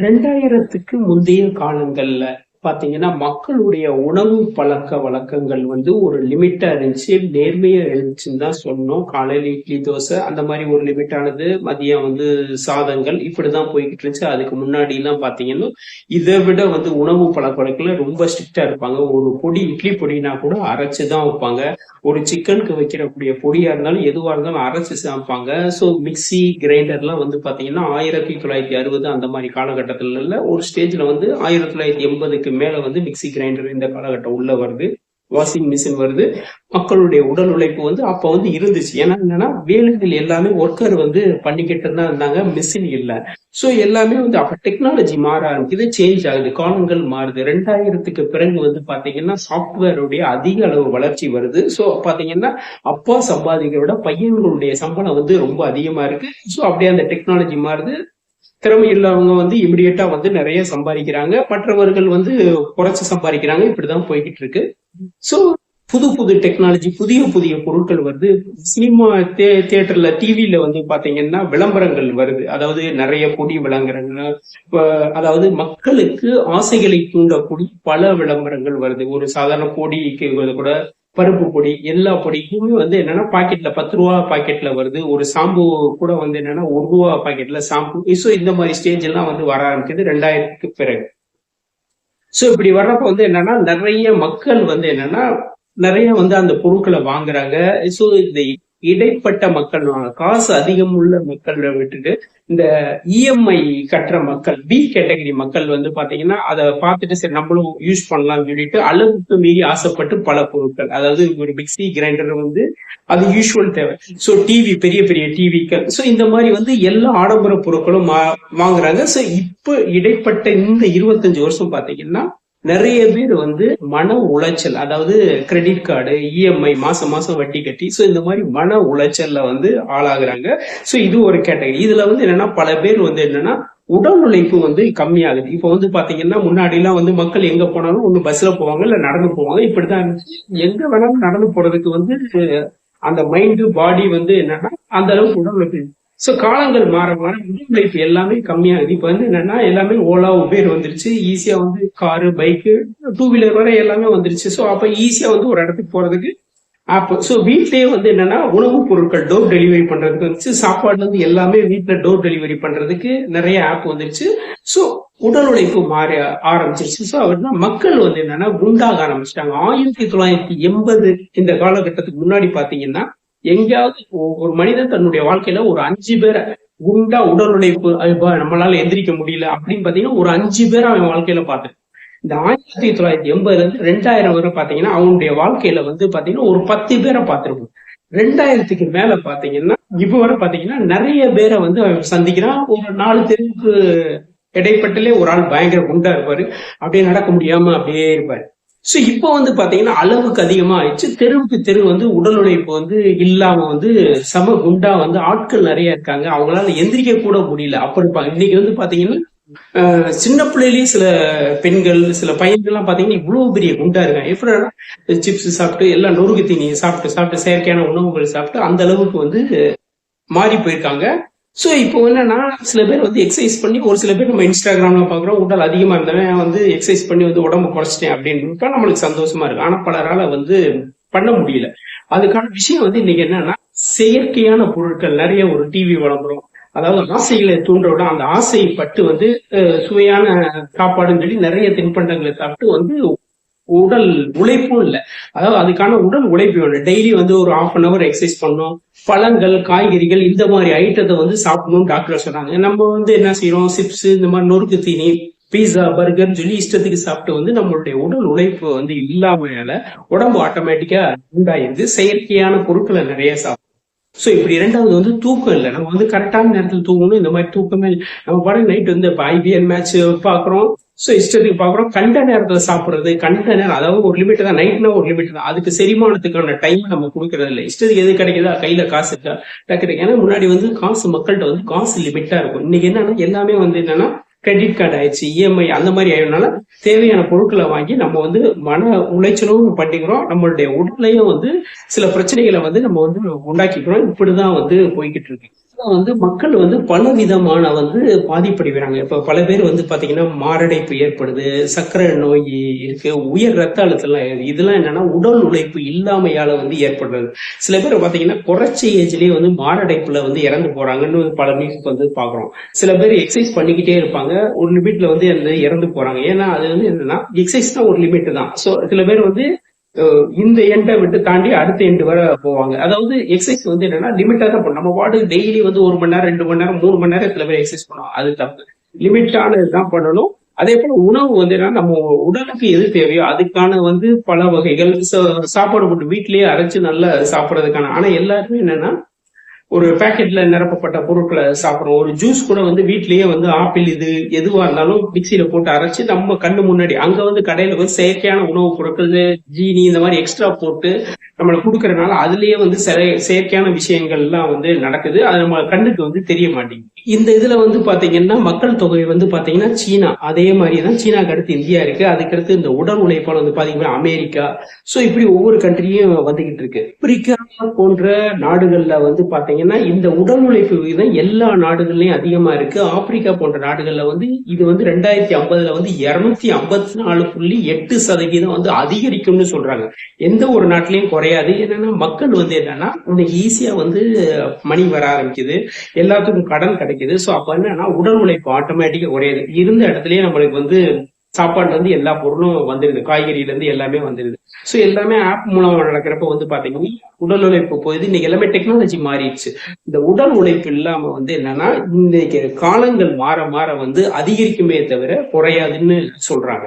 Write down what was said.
ரெண்டாயிரத்துக்கு முந்தைய காலங்கள்ல பார்த்தீங்கன்னா மக்களுடைய உணவு பழக்க வழக்கங்கள் வந்து ஒரு லிமிட்டாக இருந்துச்சு. நேர்மையாக இருந்துச்சுன்னு தான் சொன்னோம். காலையில் இட்லி தோசை அந்த மாதிரி ஒரு லிமிட்டானது. மதியம் வந்து சாதங்கள் இப்படி தான் போய்கிட்டு இருந்துச்சு. அதுக்கு முன்னாடிலாம் பார்த்தீங்கன்னா இதை விட வந்து உணவு பழக்க வழக்கில் ரொம்ப ஸ்ட்ரிக்டாக இருப்பாங்க. ஒரு பொடி இட்லி பொடினா கூட அரைச்சு தான் வைப்பாங்க. ஒரு சிக்கனுக்கு வைக்கிறக்கூடிய பொடியாக இருந்தாலும் எதுவாக இருந்தாலும் அரைச்சு சமைப்பாங்க ஸோ மிக்சி கிரைண்டர்லாம் வந்து பார்த்தீங்கன்னா ஆயிரத்தி தொள்ளாயிரத்தி அறுபது அந்த மாதிரி காலகட்டத்துல ஒரு ஸ்டேஜில் வந்து ஆயிரத்தி தொள்ளாயிரத்தி எண்பதுக்கு மேல வந்து மிக்சி கிரைண்டர் இந்த காலகட்டம் உள்ள வருது வாஷிங் மிஷின் வருது. மக்களுடைய உடல் உழைப்பு வந்து அப்ப வந்து இருந்துச்சு. ஏன்னா என்னன்னா வேலைகள் எல்லாமே ஒர்க்கர் வந்து பண்ணிக்கிட்டு தான் இருந்தாங்க மிஷின் இல்லை. ஸோ எல்லாமே வந்து அப்ப டெக்னாலஜி மாற ஆரம்பிக்குது சேஞ்ச் ஆகுது காலங்கள் மாறுது. ரெண்டாயிரத்துக்கு பிறகு வந்து பாத்தீங்கன்னா சாஃப்ட்வேருடைய அதிக அளவு வளர்ச்சி வருது. ஸோ பாத்தீங்கன்னா அப்பா சம்பாதிக்கிறத விட பையன்களுடைய சம்பளம் வந்து ரொம்ப அதிகமா இருக்கு. ஸோ அப்படியே அந்த டெக்னாலஜி மாறுது. திறமை உள்ளவங்க வந்து இமிடியேட்டா வந்து நிறைய சம்பாதிக்கிறாங்க. மற்றவர்கள் வந்து குறைச்சு சம்பாதிக்கிறாங்க. இப்படிதான் போய்கிட்டு இருக்கு. சோ புது புது டெக்னாலஜி புதிய புதிய பொருட்கள் வருது. சினிமா தே தியேட்டர்ல டிவியில வந்து பாத்தீங்கன்னா விளம்பரங்கள் வருது. அதாவது நிறைய கொடி விளம்பரங்கள் அதாவது மக்களுக்கு ஆசைகளை தூண்டக்கூடிய பல விளம்பரங்கள் வருது. ஒரு சாதாரண கோடிக்கு கூட பருப்பு பொடி எல்லா பொடிக்குமே வந்து என்னன்னா பாக்கெட்ல பத்து ரூபா பாக்கெட்ல வருது. ஒரு சாம்பு கூட வந்து என்னன்னா ஒரு ரூபா பாக்கெட்ல சாம்பு. ஸோ இந்த மாதிரி ஸ்டேஜ் எல்லாம் வந்து வர ஆரம்பிக்குது ரெண்டாயிரத்துக்கு பிறகு. ஸோ இப்படி வர்றப்ப வந்து என்னன்னா நிறைய மக்கள் வந்து என்னன்னா நிறைய வந்து அந்த பொருட்களை வாங்குறாங்க. ஸோ இந்த இடைப்பட்ட மக்கள் காசு அதிகம் உள்ள மக்களை விட்டுட்டு இந்த இஎம்ஐ கட்டுற மக்கள் பி கேட்டகரி மக்கள் வந்து பாத்தீங்கன்னா அதை பார்த்துட்டு சரி நம்மளும் யூஸ் பண்ணலாம்னு சொல்லிட்டு அளவுக்கு மீறி ஆசைப்பட்டு பல பொருட்கள். அதாவது ஒரு மிக்சி கிரைண்டர் வந்து அது யூஸ்வல் தேவை. ஸோ டிவி பெரிய பெரிய டிவிக்கள் ஸோ இந்த மாதிரி வந்து எல்லா ஆடம்பர பொருட்களும் வாங்குறாங்க. ஸோ இப்போ இடைப்பட்ட இந்த இருபத்தஞ்சு வருஷம் பாத்தீங்கன்னா நிறைய பேர் வந்து மன உளைச்சல் அதாவது கிரெடிட் கார்டு இஎம்ஐ மாசம் மாசம் வட்டி கட்டி ஸோ இந்த மாதிரி மன உளைச்சல்ல வந்து ஆளாகுறாங்க. ஸோ இது ஒரு கேட்டகரி இதுல வந்து என்னன்னா பல பேர் வந்து என்னன்னா உடல் உழைப்பு வந்து கம்மியாகுது. இப்போ வந்து பாத்தீங்கன்னா முன்னாடி எல்லாம் வந்து மக்கள் எங்க போனாலும் ஒண்ணு பஸ்ல போவாங்க இல்ல நடந்து போவாங்க. இப்படிதான் இருந்துச்சு. எங்க வேணாலும் நடந்து போறதுக்கு வந்து அந்த மைண்டு பாடி வந்து என்னன்னா அந்த அளவுக்கு உடல் உழைப்பு ஸோ காலங்கள் மாற மாற உடல் உழைப்பு எல்லாமே கம்மியாகுது. இப்போ வந்து என்னன்னா எல்லாமே ஓலா உபேர் வந்துருச்சு. ஈஸியாக வந்து காரு பைக்கு டூ வீலர் வரை எல்லாமே வந்துருச்சு. ஸோ அப்போ ஈஸியாக வந்து ஒரு இடத்துக்கு போகிறதுக்கு ஆப் ஸோ வீட்லேயே வந்து என்னன்னா உணவுப் பொருட்கள் டோர் டெலிவரி பண்ணுறதுக்கு வந்துச்சு. சாப்பாடு வந்து எல்லாமே வீட்டில் டோர் டெலிவரி பண்ணுறதுக்கு நிறைய ஆப் வந்துருச்சு. ஸோ உடல் உழைப்பு மாற ஆரம்பிச்சிருச்சு. ஸோ அவர் மக்கள் வந்து என்னன்னா குண்டாக ஆரம்பிச்சிட்டாங்க ஆயிரத்தி தொள்ளாயிரத்தி எண்பது இந்த காலகட்டத்துக்கு முன்னாடி பார்த்தீங்கன்னா எங்கேயாவது ஒரு மனிதன் தன்னுடைய வாழ்க்கையில ஒரு அஞ்சு பேரை குண்டா உடல் உழைப்பு நம்மளால எந்திரிக்க முடியல அப்படின்னு பாத்தீங்கன்னா ஒரு அஞ்சு பேரை அவன் வாழ்க்கையில பார்த்துட்டு இந்த ஆயிரத்தி தொள்ளாயிரத்தி எண்பதுல இருந்து ரெண்டாயிரம் வரை பாத்தீங்கன்னா அவனுடைய வாழ்க்கையில வந்து பாத்தீங்கன்னா ஒரு பத்து பேரை பார்த்திருக்கும் ரெண்டாயிரத்துக்கு மேல பாத்தீங்கன்னா இப்ப வரை பாத்தீங்கன்னா நிறைய பேரை வந்து அவன் சந்திக்கிறான். ஒரு நாலு தெருவுக்கு இடைப்பட்டலே ஒரு ஆள் பயங்கர குண்டா இருப்பாரு. அப்படியே நடக்க முடியாம அப்படியே இருப்பாரு. ஸோ இப்போ வந்து பார்த்தீங்கன்னா அளவுக்கு அதிகமாக ஆயிடுச்சு தெருவுக்கு தெரு வந்து உடல் உழைப்பு வந்து இல்லாமல் வந்து சம குண்டா வந்து ஆட்கள் நிறைய இருக்காங்க. அவங்களால எந்திரிக்க கூட முடியல. அப்படி இன்னைக்கு வந்து பார்த்தீங்கன்னா சின்ன பிள்ளையிலேயே சில பெண்கள் சில பையன்கள்லாம் பார்த்தீங்கன்னா இவ்வளோ பெரிய குண்டா இருக்காங்க. எப்படி சிப்ஸ் சாப்பிட்டு எல்லாம் நொறுக்கு தீனி சாப்பிட்டு சாப்பிட்டு செயற்கையான உணவுகள் சாப்பிட்டு அந்த அளவுக்கு வந்து மாறி போயிருக்காங்க. ஸோ இப்போ என்னன்னா சில பேர் வந்து எக்ஸசைஸ் பண்ணி ஒரு சில பேர் நம்ம இன்ஸ்டாகிராமில் பார்க்குறோம் உடல் அதிகமாக இருந்தவன் வந்து எக்ஸசைஸ் பண்ணி வந்து உடம்பு குறைச்சிட்டேன் அப்படின்னு நம்மளுக்கு சந்தோஷமா இருக்கு. ஆனால் பலரால் வந்து பண்ண முடியல. அதுக்கான விஷயம் வந்து இன்னைக்கு என்னன்னா செயற்கையான பொருட்கள் நிறைய ஒரு டிவி விளம்பரம் அதாவது ஆசைகளை தூண்டோட அந்த ஆசையை பட்டு வந்து சுவையான சாப்பாடுன்னு சொல்லி நிறைய தின்பண்டங்களை சாப்பிட்டு வந்து உடல் உழைப்பும் இல்லை. அதாவது அதுக்கான உடல் உழைப்பு வேணும் டெய்லி வந்து ஒரு ஆஃப் அன் அவர் எக்ஸசைஸ் பண்ணணும் பழங்கள் காய்கறிகள் இந்த மாதிரி ஐட்டத்தை வந்து சாப்பிடணும்னு டாக்டர் சொன்னாங்க. நம்ம வந்து என்ன செய்யறோம் சிப்ஸ் இந்த மாதிரி நொறுக்கு தீனி பீஸா பர்கர்னு சொல்லி இஷ்டத்துக்கு சாப்பிட்டு வந்து நம்மளுடைய உடல் உழைப்பு வந்து இல்லாமையால உடம்பு ஆட்டோமேட்டிக்கா உண்டாயிருந்து செயற்கையான பொருட்களை நிறைய சாப்பிடும் ஸோ இப்படி இரண்டாவது வந்து தூக்கம் இல்லை. நம்ம வந்து கரெக்டான நேரத்தில் தூங்கணும். இந்த மாதிரி தூக்கமே நம்ம பாருங்க நைட் வந்து இப்போ ஐபிஎல் மேட்ச் பாக்குறோம். ஸோ இஷ்டத்துக்கு பாக்குறோம் கண்ட நேரத்தில் சாப்பிட்றது கண்ட நேரம் அதாவது ஒரு லிமிட் தான் நைட்னா ஒரு லிமிட் தான். அதுக்கு செரிமானத்துக்கான டைம் நம்ம கொடுக்கறது இல்லை. இஷ்டத்துக்கு எது கிடைக்குதா கையில காசு இருக்கா? டக்கு ஏன்னா முன்னாடி வந்து காசு மக்கள்கிட்ட வந்து காசு லிமிட்டா இருக்கும். இன்னைக்கு என்னன்னா எல்லாமே வந்து என்னன்னா கிரெடிட் கார்டு ஆயிடுச்சு இஎம்ஐ அந்த மாதிரி ஆயிடும்னால தேவையான பொருட்களை வாங்கி நம்ம வந்து மன உளைச்சலும் பண்ணிக்கிறோம். நம்மளுடைய உடலையும் வந்து சில பிரச்சனைகளை வந்து நம்ம வந்து உண்டாக்கிக்கிறோம். இப்படிதான் வந்து போய்கிட்டு இருக்கு. வந்து மக்கள் வந்து பல விதமான வந்து பாதிப்படைகிறாங்க. இப்ப பல பேர் வந்து பாத்தீங்கன்னா மாரடைப்பு ஏற்படுது சர்க்கரை நோய் இருக்கு உயர் ரத்த அழுத்தம்லாம் இதெல்லாம் என்னன்னா உடல் உழைப்பு இல்லாமையால வந்து ஏற்படுறது. சில பேர் பாத்தீங்கன்னா குறைச்ச ஏஜ்லயே வந்து மாரடைப்புல வந்து இறந்து போறாங்கன்னு பல நியூஸ் வந்து பாக்குறோம். சில பேர் எக்ஸசைஸ் பண்ணிக்கிட்டே இருப்பாங்க ஒரு லிமிட்ல வந்து இறந்து போறாங்க. ஏன்னா அது வந்து என்னன்னா எக்ஸசைஸ் தான் ஒரு லிமிட் தான். சோ சில பேர் வந்து இந்த எண்டை விட்டு தாண்டி அடுத்த எண்டு வரை போவாங்க. அதாவது எக்ஸசைஸ் வந்து என்னன்னா லிமிட்டா தான் பண்ணும் நம்ம பாட்டு டெய்லி வந்து ஒரு மணி நேரம் ரெண்டு மணி நேரம் மூணு மணி நேரம் சில பேர் எக்ஸசைஸ் பண்ணுவோம் அது தப்பு. லிமிட்டானது தான் பண்ணணும். அதே போல உணவு வந்து என்னன்னா நம்ம உடலுக்கு எது தேவையோ அதுக்கான வந்து பல வகைகள் சாப்பாடு போட்டு வீட்லயே அரைச்சு நல்லா சாப்பிட்றதுக்கான. ஆனா எல்லாருமே என்னன்னா ஒரு பேக்கெட்ல நிரப்பப்பட்ட பொருட்களை சாப்பிடுறோம். ஒரு ஜூஸ் கூட வந்து வீட்லயே வந்து ஆப்பிள் இது எதுவா இருந்தாலும் மிக்சியில போட்டு அரைச்சு நம்ம கண்ணு முன்னாடி அங்க வந்து கடையில வந்து செயற்கையான உணவுப் பொருட்கள் ஜீனி இந்த மாதிரி எக்ஸ்ட்ரா போட்டு நம்மளை கொடுக்கறதுனால அதுலயே வந்து செயற்கையான விஷயங்கள் எல்லாம் வந்து நடக்குது. அது நம்ம கண்ணுக்கு வந்து தெரிய மாட்டேங்குது. இந்த இதுல வந்து பாத்தீங்கன்னா மக்கள் தொகை வந்து பாத்தீங்கன்னா சீனா. அதே மாதிரி தான் சீனாக்கு அடுத்து இந்தியா இருக்கு. அதுக்கடுத்து இந்த உடல் உழைப்பால் வந்து பாத்தீங்கன்னா அமெரிக்கா. சோ இப்படி ஒவ்வொரு கண்ட்ரியும் வந்துகிட்டு இருக்கு. ஆப்பிரிக்கா போன்ற நாடுகள்ல வந்து பாத்தீங்கன்னா இந்த உடல் உழைப்பு விகிதம் எல்லா நாடுகள்லையும் அதிகமா இருக்கு. ஆப்பிரிக்கா போன்ற நாடுகள்ல வந்து இது வந்து ரெண்டாயிரத்தி ஐம்பதுல வந்து இருநூத்தி ஐம்பத்தி நாலு புள்ளி எட்டு சதவீதம் வந்து அதிகரிக்கும்னு சொல்றாங்க. எந்த ஒரு நாட்டிலையும் குறையாது. என்னன்னா மக்கள் வந்து என்னன்னா இந்த ஈஸியா வந்து மணி வர ஆரம்பிக்குது. எல்லாத்துக்கும் கடன் கிடைக்குது. ஸோ அப்ப என்னன்னா உடல் உழைப்பு ஆட்டோமேட்டிக்கா குறையாது. இருந்த இடத்துலயே நம்மளுக்கு வந்து சாப்பாடுல இருந்து எல்லா பொருளும் வந்துருது. காய்கறியில இருந்து எல்லாமே வந்துருது. சோ எல்லாமே ஆப் மூலமா நடக்கிறப்ப வந்து பாத்தீங்கன்னா உடல் உழைப்பு போகுது இன்னைக்கு எல்லாமே டெக்னாலஜி மாறிடுச்சு. இந்த உடல் உழைப்பு இல்லாம வந்து என்னன்னா இன்னைக்கு காலங்கள் மாற மாற வந்து அதிகரிக்குமே தவிர குறையாதுன்னு சொல்றாங்க.